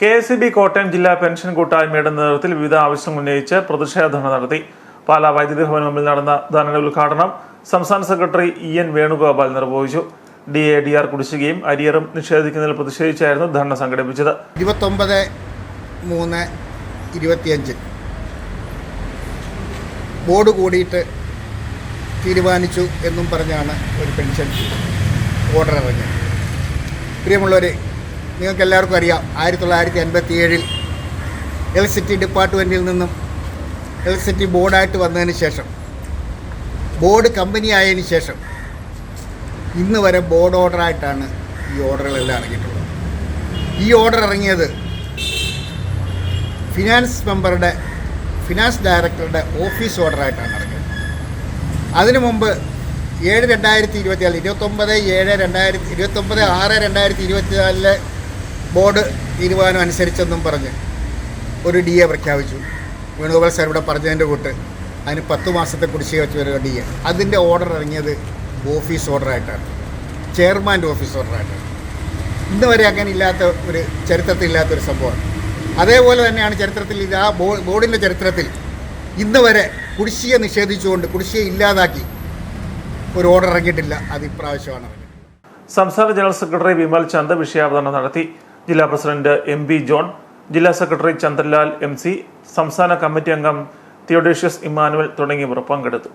K S B Kottayam ജില്ലാ pension കൂട്ടായ്മയുടെ നേതൃത്വത്തിൽ വിവിധ ആവശ്യങ്ങൾ ഉന്നയിച്ച് പ്രതിഷേധ നടത്തി. പാലാ വൈദ്യുതി ഭവന മുമ്പിൽ നടന്ന ധർണയുടെ ഉദ്ഘാടനം സംസ്ഥാന സെക്രട്ടറി ഇ എൻ വേണുഗോപാൽ നിർവഹിച്ചു. ഡി എ ഡി ആർ കുടിശ്ശികയും അരിയറും നിഷേധിക്കുന്നതിൽ പ്രതിഷേധിച്ചായിരുന്നു ധർണ സംഘടിപ്പിച്ചത്. ഇരുപത്തൊമ്പത് മൂന്ന് ഇരുപത്തിയഞ്ച്. ബോർഡ് കൂടിയിട്ട് തീരുമാനിച്ചു എന്നും പറഞ്ഞാണ് ഒരു പെൻഷൻ ഓർഡർ ഇറങ്ങിയത്. പ്രിയമുള്ളവർ നിങ്ങൾക്ക് എല്ലാവർക്കും അറിയാം. ആയിരത്തി തൊള്ളായിരത്തി എൺപത്തി ഏഴിൽ ഇലക്ട്രിസിറ്റി ഡിപ്പാർട്ട്മെന്റിൽ നിന്നും ഇലക്ട്രിസിറ്റി ബോർഡായിട്ട് വന്നതിന് ശേഷം ബോർഡ് കമ്പനി ആയതിനു ശേഷം ഇന്ന് വരെ ബോർഡ് ഓർഡറായിട്ടാണ് ഈ ഓർഡറുകളെല്ലാം ഇറങ്ങിയിട്ടുള്ളത്. ഈ ഓർഡർ ഇറങ്ങിയത് ഫിനാൻസ് മെമ്പറുടെ ഫിനാൻസ് ഡയറക്ടറുടെ ഓഫീസ് ഓർഡറായിട്ടാണ് ഇറങ്ങിയത്. അതിനു മുമ്പ് ഏഴ് രണ്ടായിരത്തി ഇരുപത്തിനാല് ഇരുപത്തൊമ്പത് ഏഴ് രണ്ടായിരത്തി ഇരുപത്തൊമ്പത് ആറ് രണ്ടായിരത്തി ഇരുപത്തിനാലിലെ ബോർഡ് തീരുമാനം അനുസരിച്ചെന്നും പറഞ്ഞ് ഒരു ഡി എ പ്രഖ്യാപിച്ചു. വേണുഗോപാൽ സാർ ഇവിടെ പറഞ്ഞതിന്റെ കൂട്ട് അതിന് പത്ത് മാസത്തെ കുടിശ്ശിക വെച്ച് വരിക ഡി എ അതിന്റെ ഓർഡർ ഇറങ്ങിയത് ഓഫീസ് ഓർഡറായിട്ടാണ് ചെയർമാന്റെ ഓഫീസ് ഓർഡറായിട്ടാണ് ഇന്ന് വരെ അങ്ങനെ ഇല്ലാത്ത ഒരു ചരിത്രത്തിൽ ഇല്ലാത്ത ഒരു സംഭവമാണ് അതേപോലെ തന്നെയാണ് ചരിത്രത്തിൽ ഇത് ആ ബോർഡിന്റെ ചരിത്രത്തിൽ ഇന്ന് വരെ കുടിശ്ശിക നിഷേധിച്ചുകൊണ്ട് കുടിശ്ശിക ഇല്ലാതാക്കി ഒരു ഓർഡർ ഇറങ്ങിയിട്ടില്ല. അത് ഇപ്രാവശ്യമാണ് സംസ്ഥാന ജനറൽ സെക്രട്ടറി വിമൽ ചന്ദ് വിഷയാവതരണം നടത്തി. ജില്ലാ പ്രസിഡന്റ് എം ബി ജോൺ ജില്ലാ സെക്രട്ടറി ചന്ദ്രലാൽ എം സി സംസ്ഥാന കമ്മിറ്റി അംഗം തിയോഡേഷ്യസ് ഇമ്മാനുവൽ തുടങ്ങിയവർ പങ്കെടുത്തു.